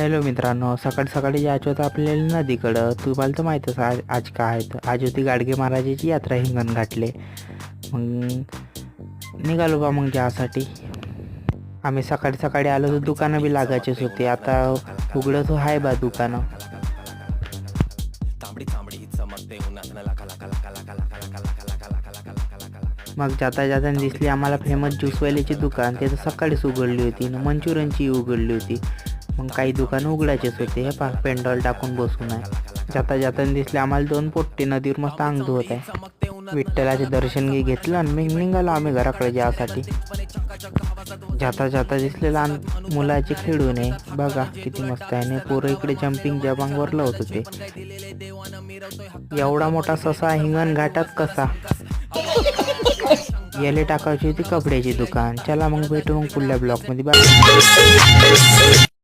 Hello मित्रांनो सकाळी सकाळी जायचं होतं आपल्याला नदीकडं तुम्हाला तर माहीतच आज आज काय आहे तर आज होती गाडगे महाराजाची यात्रा हिंगण घाटले मग निघालो बा मग जासाठी आम्ही सकाळी सकाळी आलो तर दुकानं बी लागायचीच होती आता उघडं तर आहे बा दुकानं मग जाता जाता दिसली आम्हाला फेमस ज्यूसवाल्याची दुकान ते तर सकाळीच उघडली होती मंचुरियनची उघडली होती मग काही दुकानं उघडायचेच होते. हे पा पेंडॉल टाकून बसून आहे. जाता जाताना दिसले आम्हाला दोन पोट्टे नदीवर मस्त अंग धुवत आहे. विठ्ठलाचे दर्शन घे घेतलं आणि मग निघालो आम्ही घराकडे जासाठी जाता जाता दिसले लहान मुलाचे खेळून आहे. बघा किती मस्त आहे. पोरं इकडे जम्पिंग जबांगवर लावत होते. एवढा मोठा ससा हिंगण घाटात कसा? याले टाकायची होती कपड्याची दुकान. चला मग भेटू मग पुढल्या ब्लॉकमध्ये बाय.